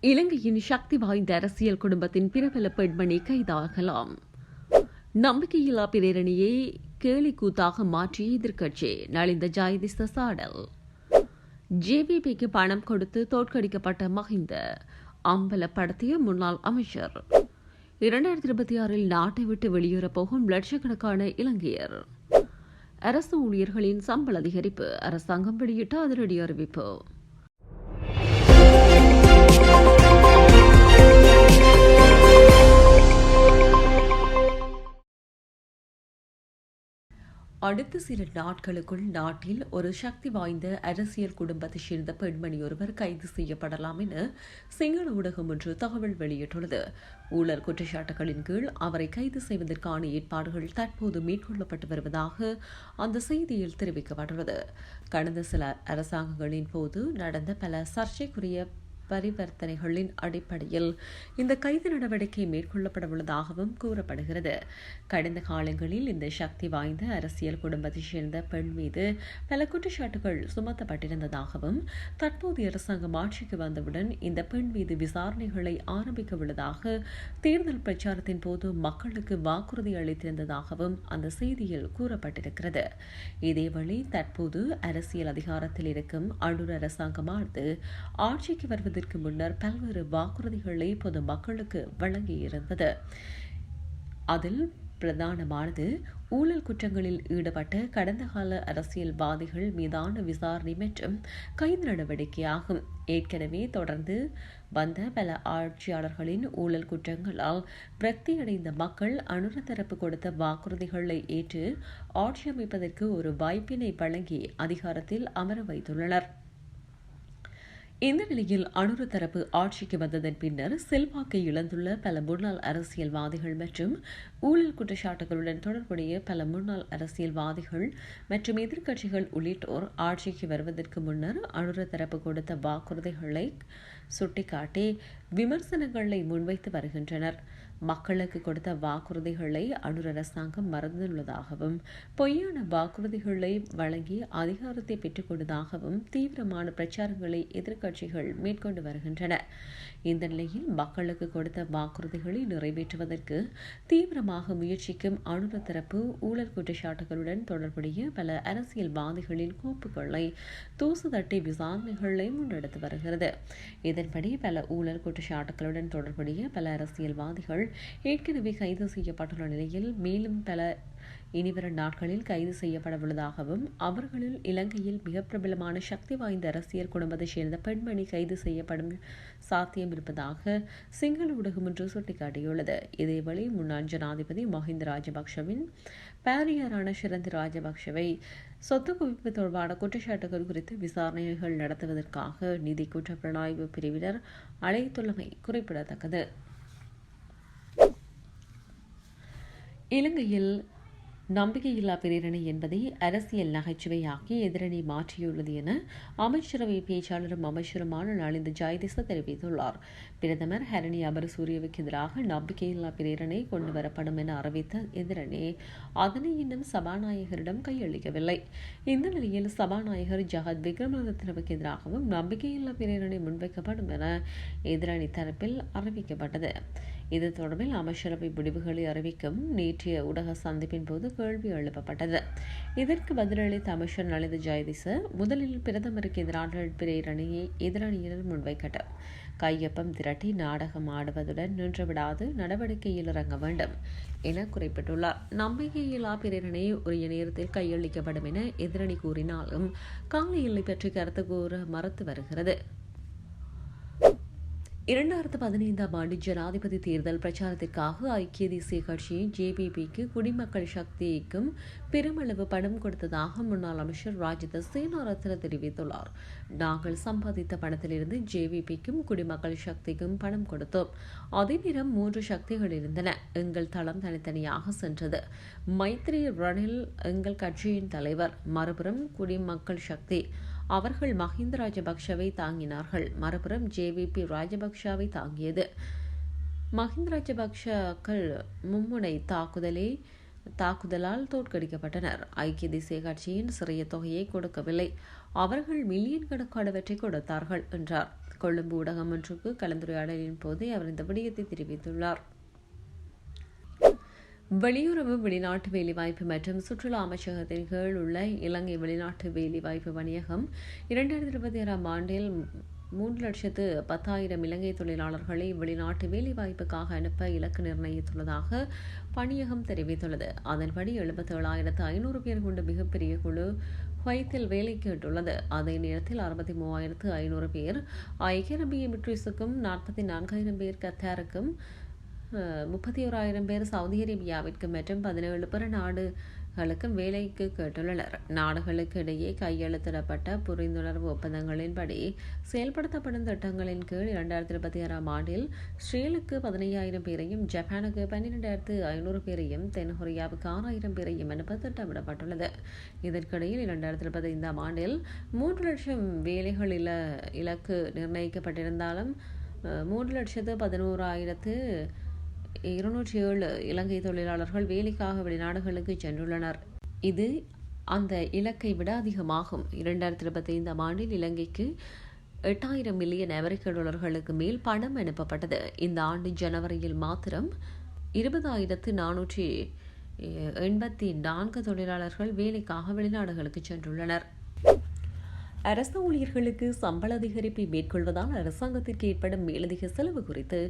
இலங்கையின் சக்தி வாய்ந்த அரசியல் குடும்பத்தின் பிரபல பெண்மணி கைதாகலாம். நம்பிக்கையில்லா பிரேரணியை கேலிக்கூத்தாக மாற்றிய எதிர்க்கட்சி நலிந்த ஜாயதிச சாடல். ஜேபிபிக்கு பணம் கொடுத்து தோற்கடிக்கப்பட்ட மஹிந்த அம்பலப்படுத்திய முன்னாள் அமைச்சர். இரண்டாயிரத்தி இருபத்தி ஆறில் நாட்டை விட்டு வெளியேறப் போகும் லட்சக்கணக்கான இலங்கையர். அரசு ஊழியர்களின் சம்பள அதிகரிப்பு அரசாங்கம் வெளியிட்ட அதிரடி அறிவிப்பு. அடுத்த சில நாட்களுக்குள் நாட்டில் ஒரு சக்தி வாய்ந்த அரசியல் குடும்பத்தைச் சேர்ந்த பெண்மணி ஒருவர் கைது செய்யப்படலாம் என சிங்கள ஊடகம் ஒன்று தகவல் வெளியிட்டுள்ளது. ஊழல் குற்றச்சாட்டுகளின் கீழ் அவரை கைது செய்வதற்கான ஏற்பாடுகள் தற்போது மேற்கொள்ளப்பட்டு வருவதாக அந்த செய்தியில் தெரிவிக்கப்பட்டுள்ளது. கடந்த சில அரசாங்கங்களின் போது நடந்த பல சர்ச்சைக்குரிய பரிவர்த்தனைகளின் அடிப்படையில் இந்த கைது நடவடிக்கை மேற்கொள்ளப்பட உள்ளதாகவும் கூறப்படுகிறது. கடந்த காலங்களில் இந்த சக்தி வாய்ந்த அரசியல் குடும்பத்தைச் சேர்ந்த பெண் மீது பல குற்றச்சாட்டுகள் சுமத்தப்பட்டிருந்ததாகவும் தற்போதைய அரசாங்கம் ஆட்சிக்கு வந்தவுடன் இந்த பெண் மீது விசாரணைகளை ஆரம்பிக்க உள்ளதாக தேர்தல் பிரச்சாரத்தின் போது மக்களுக்கு வாக்குறுதி அளித்திருந்ததாகவும் அந்த செய்தியில் கூறப்பட்டிருக்கிறது. இதேவழி தற்போது அரசியல் அதிகாரத்தில் இருக்கும் அனுர் அரசாங்கமானது ஆட்சிக்கு வருவது வருவதற்கு முன்னர் பல்வேறு வாக்குறுதிகளை பொது மக்களுக்கு வழங்கியிருந்தது. அதில் பிரதானமானது ஊழல் குற்றங்களில் ஈடுபட்ட கடந்த கால அரசியல்வாதிகள் மீதான விசாரணை மற்றும் கைது நடவடிக்கையாகும். ஏற்கனவே தொடர்ந்து வந்த பல ஆட்சியாளர்களின் ஊழல் குற்றங்களால் விரக்தியடைந்த மக்கள் அனுர தரப்பு கொடுத்த வாக்குறுதிகளை ஏற்று ஆட்சி அமைப்பதற்கு ஒரு வாய்ப்பினை வழங்கி அதிகாரத்தில் அமர வைத்துள்ளனர். இந்த நிலையில் அனுர தரப்பு ஆட்சிக்கு வந்ததன் பின்னர் செல்வாக்கை இழந்துள்ள பல முன்னாள் அரசியல்வாதிகள் மற்றும் ஊழல் குற்றச்சாட்டுகளுடன் தொடர்புடைய பல முன்னாள் அரசியல்வாதிகள் மற்றும் எதிர்க்கட்சிகள் உள்ளிட்டோர் ஆட்சிக்கு வருவதற்கு முன்னர் அனுர தரப்பு கொடுத்த வாக்குறுதிகளை சுட்டிக்காட்டி விமர்சனங்களை முன்வைத்து வருகின்றனர். மக்களுக்கு கொடுத்த வாக்குறுதிகளை அனுர் அரசாங்கம் மறந்துள்ளதாகவும் பொய்யான வாக்குறுதிகளை வழங்கி அதிகாரத்தை பெற்றுக் கொண்டதாகவும் தீவிரமான பிரச்சாரங்களை எதிர்க்கட்சிகள் மேற்கொண்டு வருகின்றன. இந்த நிலையில் மக்களுக்கு கொடுத்த வாக்குறுதிகளை நிறைவேற்றுவதற்கு தீவிரமாக முயற்சிக்கும் அனுர தரப்பு ஊழல் குற்றச்சாட்டுகளுடன் தொடர்புடைய பல அரசியல்வாதிகளின் கோப்புகளை தூசு தட்டி விசாரணைகளை முன்னெடுத்து வருகிறது. இதன்படி பல ஊழல் குற்றச்சாட்டுகளுடன் தொடர்புடைய பல அரசியல்வாதிகள் ஏற்கனவே கைது செய்யப்பட்டுள்ள நிலையில் மேலும் பல இனிவரும் நாட்களில் கைது செய்யப்பட உள்ளதாகவும் அவர்களில் இலங்கையில் மிக பிரபலமான சக்தி வாய்ந்த அரசியல் குடும்பத்தைச் சேர்ந்த பெண்மணி கைது செய்யப்படும் சாத்தியம் இருப்பதாக சிங்கள ஊடகம் ஒன்று சுட்டிக்காட்டியுள்ளது. இதேவேளை முன்னாள் ஜனாதிபதி மஹிந்த ராஜபக்ஷவின் பாரியாரான சிறந்த ராஜபக்ஷவை சொத்து குவிப்பு தொடர்பான குற்றச்சாட்டுகள் குறித்து விசாரணைகள் நடத்துவதற்காக நிதி குற்றப்புலனாய்வு பிரிவினர் அழைத்துள்ளமை குறிப்பிடத்தக்கது. இலங்கையில் நம்பிக்கையில்லா பிரேரணை என்பதை அரசியல் நகைச்சுவையாக்கி எதிரணி மாற்றியுள்ளது என அமைச்சரவை பேச்சாளரும் அமைச்சருமான நலிந்த ஜெயதிச தெரிவித்துள்ளார். பிரதமர் ஹரணி அபரசூரியவுக்கு எதிராக நம்பிக்கையில்லா பிரேரணை கொண்டு வரப்படும் என அறிவித்த எதிரணி அதனை இன்னும் சபாநாயகரிடம் கையளிக்கவில்லை. இந்த நிலையில் சபாநாயகர் ஜகத் விக்ரமரத்னவுக்கு எதிராகவும் நம்பிக்கையில்லா பிரேரணை முன்வைக்கப்படும் என எதிரணி தரப்பில் அறிவிக்கப்பட்டது. இது தொடர்பில் அமைச்சரவை முடிவுகளை அறிவிக்கும் நேற்றைய ஊடக சந்திப்பின் போது கேள்வி எழுப்பப்பட்டது. இதற்கு பதிலளித்த அமைச்சர் நலித ஜெயதிச முதலில் பிரதமருக்கு எதிரான பிரேரணியை எதிரணியினர் முன்வைக்கட்டும். கையொப்பம் திரட்டி நாடகம் ஆடுவதுடன் நின்றுவிடாது நடவடிக்கையில் இறங்க வேண்டும் என குறிப்பிட்டுள்ளார். நம்பிக்கையில்லா பிரேரணை உரிய நேரத்தில் கையளிக்கப்படும் என எதிரணி கூறினாலும் காலையில்லை பற்றி கருத்து கூற மறுத்து வருகிறது. இரண்டாயிரத்து பதினைந்தாம் ஆண்டு ஜனாதிபதி தேர்தல் பிரச்சாரத்திற்காக ஐக்கிய தேசிய கட்சியின் ஜேபிபிக்கு குடிமக்கள் சக்திக்கும் பெருமளவு பணம் கொடுத்ததாக முன்னாள் அமைச்சர் ராஜித சேனாரத்ன தெரிவித்துள்ளார். நாங்கள் சம்பாதித்த பணத்திலிருந்து ஜேவிபிக்கும் குடிமக்கள் சக்திக்கும் பணம் கொடுத்தோம். அதே நேரம் மூன்று சக்திகள் இருந்தன. எங்கள் தளம் தனித்தனியாக சென்றது. மைத்ரி ரணில் எங்கள் கட்சியின் தலைவர். மறுபுறம் குடிமக்கள் சக்தி. அவர்கள் மஹிந்த ராஜபக்ஷவை தாங்கினார்கள். மறுபுறம் ஜேவிபி ராஜபக்ஷவை தாங்கியது. மஹிந்த ராஜபக்ஷக்கள் மும்முனை தாக்குதலே தாக்குதலால் தோற்கடிக்கப்பட்டனர். ஐக்கிய தேசிய கட்சியின் சிறிய தொகையை கொடுக்கவில்லை. அவர்கள் மில்லியன் கணக்கானவற்றை கொடுத்தார்கள் என்றார். கொழும்பு ஊடகம் ஒன்றுக்கு கலந்துரையாடலின் போது அவர் இந்த விடயத்தை தெரிவித்துள்ளார். வெளியுறவு வெளிநாட்டு வேலைவாய்ப்பு மற்றும் சுற்றுலா அமைச்சகத்தின் கீழ் உள்ள இலங்கை வெளிநாட்டு வேலைவாய்ப்பு வணியகம் இரண்டாயிரத்தி இருபத்தி ஆறாம் ஆண்டில் மூன்று லட்சத்து பத்தாயிரம் இலங்கை தொழிலாளர்களை வெளிநாட்டு வேலைவாய்ப்புக்காக அனுப்ப இலக்கு நிர்ணயித்துள்ளதாக பணியகம் தெரிவித்துள்ளது. அதன்படி எழுபத்தி ஏழாயிரத்து ஐநூறு பேர் கொண்ட மிகப்பெரிய குழு குவைத்தில் வேலை கேட்டுள்ளது. அதே நேரத்தில் அறுபத்தி மூவாயிரத்து ஐநூறு பேர் ஐக்கிய அரபிய மிட்ரிஸுக்கும் நாற்பத்தி நான்காயிரம் பேர் கத்தாருக்கும் முப்பத்தி ஓராயிரம் பேர் சவுதி அரேபியாவிற்கு மற்றும் பதினேழு பிற நாடுகளுக்கும் வேலைக்கு கேட்டுள்ளனர். நாடுகளுக்கு இடையே கையெழுத்திடப்பட்ட புரிந்துணர்வு ஒப்பந்தங்களின்படி செயல்படுத்தப்படும் திட்டங்களின் கீழ் இரண்டாயிரத்தி இருபத்தி ஆறாம் ஆண்டில் ஸ்ரீலுக்கு பதினையாயிரம் பேரையும் ஜப்பானுக்கு பன்னிரெண்டாயிரத்து ஐநூறு பேரையும் தென்கொரியாவுக்கு ஆறாயிரம் பேரையும் அனுப்ப திட்டமிடப்பட்டுள்ளது. இதற்கிடையில் இரண்டாயிரத்தி இருபத்தி ஐந்தாம் ஆண்டில் மூன்று லட்சம் வேலைகள் இல இலக்கு நிர்ணயிக்கப்பட்டிருந்தாலும் மூன்று லட்சத்து பதினோராயிரத்து இருநூற்றி ஏழு இலங்கை தொழிலாளர்கள் வேலைக்காக வெளிநாடுகளுக்கு சென்றுள்ளனர். இது அந்த இலக்கை விட அதிகமாகும். இரண்டாயிரத்தி இருபத்தி ஐந்தாம் ஆண்டில் இலங்கைக்கு எட்டாயிரம் மில்லியன் அமெரிக்க டாலர்களுக்கு மேல் பணம் அனுப்பப்பட்டது. இந்த ஆண்டு ஜனவரியில் மாத்திரம் இருபதாயிரத்து நானூற்றி எண்பத்தி நான்கு தொழிலாளர்கள் வேலைக்காக வெளிநாடுகளுக்கு சென்றுள்ளனர். அரச ஊழியர்களுக்கு சம்பள அதிகரிப்பை மேற்கொள்வதால் அரசாங்கத்திற்கு ஏற்படும் மேலதிக செலவு குறித்து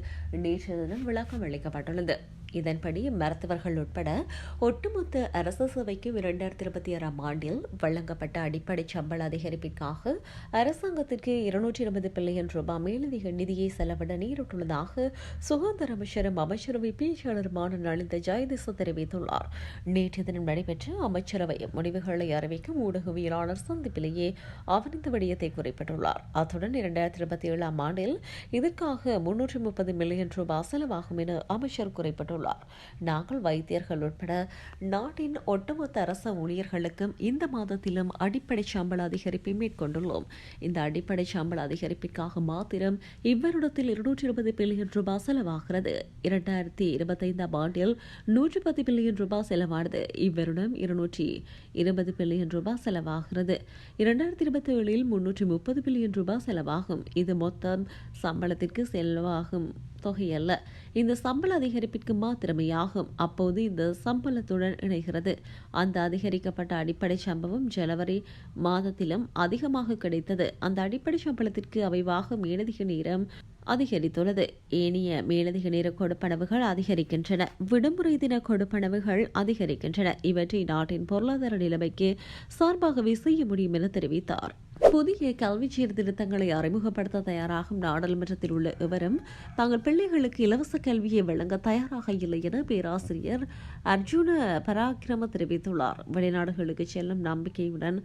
நேற்று தினம் விளக்கம் அளிக்கப்பட்டுள்ளது. இதன்படி மருத்துவர்கள் உட்பட ஒட்டுமொத்த அரசு சேவைக்கு இரண்டாயிரத்தி இருபத்தி ஆறாம் ஆண்டில் வழங்கப்பட்ட அடிப்படை சம்பள அதிகரிப்பிற்காக அரசாங்கத்திற்கு இருநூற்றி இருபது பில்லியன் ரூபாய் மேலதிக நிதியை செலவிட நேரிட்டுள்ளதாக சுகாதார அமைச்சரும் அமைச்சரவை பேச்சாளருமான நலிந்த ஜெயதிச தெரிவித்துள்ளார். நேற்று தினம் நடைபெற்ற அமைச்சரவை முடிவுகளை அறிவிக்கும் ஊடகவியலாளர் சந்திப்பிலேயே அவர் இந்த விடயத்தை குறிப்பிட்டுள்ளார். அத்துடன் இரண்டாயிரத்தி இருபத்தி ஏழாம் ஆண்டில் இதற்காக முன்னூற்றி முப்பது மில்லியன் ரூபாய் செலவாகும் என அமைச்சர் குறிப்பிட்டுள்ளார். தெரிவித்துள்ளார் நாங்கள் வைத்தியர்கள் உட்பட நாட்டின் ஒட்டுமொத்த அரச ஊழியர்களுக்கும் இந்த மாதத்திலும் அடிப்படை சம்பள அதிகரிப்பை மேற்கொண்டுள்ளோம். இந்த அடிப்படை சம்பள அதிகரிப்பிற்காக மாத்திரம் இவ்வருடத்தில் இருநூற்றி இருபது பில்லியன் ரூபாய் செலவாகிறது. இரண்டாயிரத்தி இருபத்தைந்தாம் ஆண்டில் நூற்றி பத்து பில்லியன் ரூபாய் செலவானது. இவ்வருடம் இருநூற்றி இருபது பில்லியன் ரூபாய் செலவாகிறது. இரண்டாயிரத்தி இருபத்தி ஏழில் முன்னூற்றி முப்பது பில்லியன் ரூபாய் செலவாகும். இது மொத்தம் சம்பளத்திற்கு செலவாகும். தொகையல்ல. இந்த சம்பள அதிகரிப்பிற்கு மாத்திரமையாகும். அப்போது இந்த சம்பளத்துடன் இணைகிறது. அந்த அதிகரிக்கப்பட்ட அடிப்படை சம்பவம் ஜனவரி மாதத்திலும் அதிகமாக கிடைத்தது. அந்த அடிப்படை சம்பளத்திற்கு அவைவாக மேலதிக நேரம் அதிகரித்துள்ளது. ஏனைய மேலதிக நேர கொடுப்பனவுகள் அதிகரிக்கின்றன. விடுமுறை தின கொடுப்பனவுகள் அதிகரிக்கின்றன. இவற்றை நாட்டின் பொருளாதார நிலைமைக்கு சார்பாகவே செய்ய முடியும் என தெரிவித்தார். புதிய கல்வி சீர்திருத்தங்களை அறிமுகப்படுத்த தயாராகும் நாடாளுமன்றத்தில் உள்ள எவரும் தங்கள் பிள்ளைகளுக்கு இலவச கல்வியை வழங்க தயாராக இல்லை என பேராசிரியர் அர்ஜுன பராக்கிரம தெரிவித்துள்ளார். வெளிநாடுகளுக்கு செல்லும் நம்பிக்கையுடன்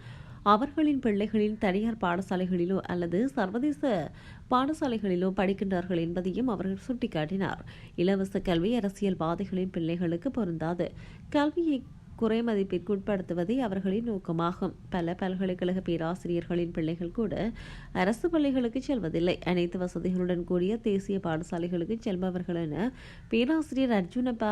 அவர்களின் பிள்ளைகளின் தனியார் பாடசாலைகளிலோ அல்லது சர்வதேச பாடசாலைகளிலோ படிக்கின்றார்கள் என்பதையும் அவர்கள் சுட்டிக்காட்டினார். இலவச கல்வி அரசியல்வாதிகளின் பிள்ளைகளுக்கு பொருந்தாது. கல்வியை குறை மதிப்பிற்கு உட்படுத்துவதே அவர்களின் நோக்கமாகும். பல பல்கலைக்கழக பேராசிரியர்களின் பிள்ளைகள் கூட அரசு பள்ளிகளுக்கு செல்வதில்லை. அனைத்து வசதிகளுடன் கூடிய தேசிய பாடசாலைகளுக்கு செல்பவர்கள் என பேராசிரியர் அர்ஜுன பா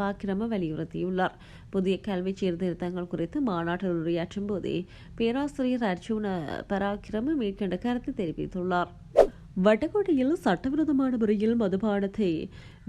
பாக்கிரம வலியுறுத்தியுள்ளார். புதிய கல்வி சீர்திருத்தங்கள் குறித்து மாநாட்டில் உரையாற்றும் போதே பேராசிரியர் அர்ஜுன பராக்கிரம மேற்கண்ட கருத்து தெரிவித்துள்ளார். வட்டக்கோட்டையில் சட்டவிரோதமான முறையில் மதுபானத்தை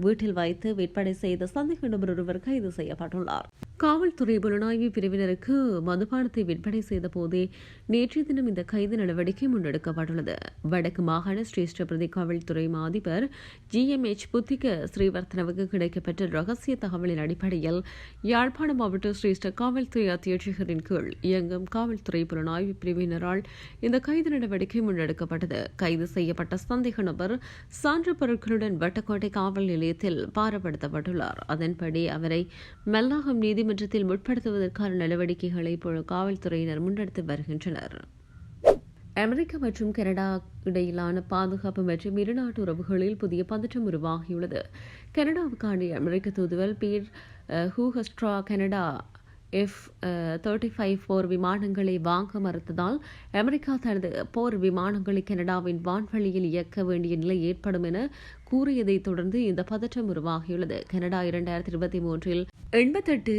வீட்டில் வைத்து விற்பனை செய்த சந்தேக நபர் ஒருவர் கைது செய்யப்பட்டுள்ளார். காவல்துறை புலனாய்வு பிரிவினருக்கு மதுபானத்தை விற்பனை செய்த போதே நேற்றைய தினம் இந்த கைது நடவடிக்கை முன்னெடுக்கப்பட்டுள்ளது. வடக்கு மாகாண சிரேஷ்ட பிரதி காவல்துறை அதிபர் ஜி எம் எச் புத்திக ஸ்ரீவர்த்தனவுக்கு கிடைக்கப்பட்ட ரகசிய தகவலின் அடிப்படையில் யாழ்ப்பாணம் மாவட்ட ஸ்ரீஷ்ட காவல்துறை அத்தியட்சகரின் கீழ் இயங்கும் காவல்துறை புலனாய்வு பிரிவினரால் இந்த கைது நடவடிக்கை முன்னெடுக்கப்பட்டது. கைது செய்யப்பட்ட சந்தேக நபர் சான்று பொருட்களுடன் வட்டக்கோட்டை காவல் நிலையத்தில் பாரப்படுத்தப்பட்டுள்ளார். அதன்படி அவரை மெல்லாகம் நீதிமன்றத்தில் முற்படுத்துவதற்கான நடவடிக்கைகளை இப்போது காவல்துறையினர் முன்னெடுத்து வருகின்றனர். அமெரிக்கா மற்றும் கனடா இடையிலான பாதுகாப்பு மற்றும் இருநாட்டு உறவுகளில் புதிய பதற்றம் உருவாகியுள்ளது. கனடாவுக்கான அமெரிக்க தூதுவர் Pete Hoekstra Canada F thirty five போர் விமானங்களை வாங்க மறுத்ததால் அமெரிக்கா தனது போர் விமானங்களை கனடாவின் வான்வழியில் இயக்க வேண்டிய நிலை ஏற்படும் என கூறியதைத் தொடர்ந்து இந்த பதற்றம் உருவாகியுள்ளது. கனடா இரண்டாயிரத்தி இருபத்தி மூன்றில் எண்பத்தெட்டு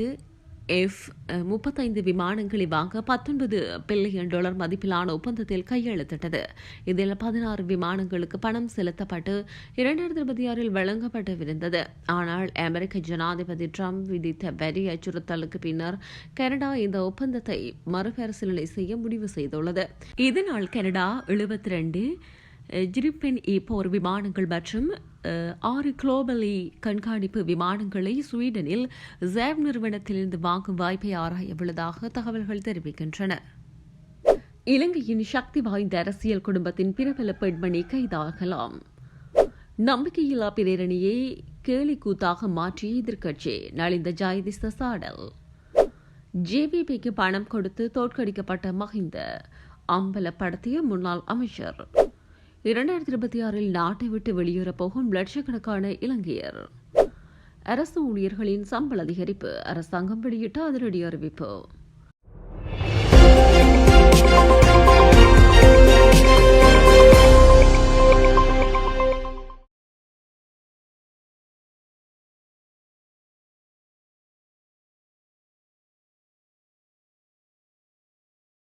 எஃப் முப்பத்தைந்து விமானங்களை வாங்க பத்தொன்பது பில்லியன் டாலர் மதிப்பிலான ஒப்பந்தத்தில் கையெழுத்திட்டது. இதில் பதினாறு விமானங்களுக்கு பணம் செலுத்தப்பட்டு இரண்டாயிரத்தி இருபத்தி ஆறில் வழங்கப்படவிருந்தது ஆனால் அமெரிக்க ஜனாதிபதி ட்ரம்ப் விதித்த வரி அச்சுறுத்தலுக்கு பின்னர் கனடா இந்த ஒப்பந்தத்தை மறுபரிசீலனை செய்ய முடிவு செய்துள்ளது. இதனால் கனடா எழுபத்தி ரெண்டு ஜிரிப்பென் இ போர் விமானங்கள் மற்றும் ஆறு குளோபலி கண்காணிப்பு விமானங்களை ஸ்வீடனில் ஜேவ் நிறுவனத்திலிருந்து வாங்கும் வாய்ப்பை ஆராய உள்ளதாக தகவல்கள் தெரிவிக்கின்றன. இலங்கையின் சக்தி வாய்ந்த அரசியல் குடும்பத்தின் பிரபல பெண்மணி கைதாகலாம் நம்பிக்கையில்லா பிரேரணியை கேலிக்கூத்தாக மாற்றிய எதிர்க்கட்சி நலிந்த ஜாயதிச சாடல். ஜேவிபிக்கு பணம் கொடுத்து தோற்கடிக்கப்பட்ட மஹிந்த அம்பலப்படுத்திய முன்னாள் அமைச்சர். இரண்டாயிரத்தி இருபத்தி ஆறில் நாட்டை விட்டு வெளியேறப் போகும் லட்சக்கணக்கான இலங்கையர். அரசு ஊழியர்களின் சம்பள அதிகரிப்பு அரசாங்கம் வெளியிட்ட அதிரடி அறிவிப்பு.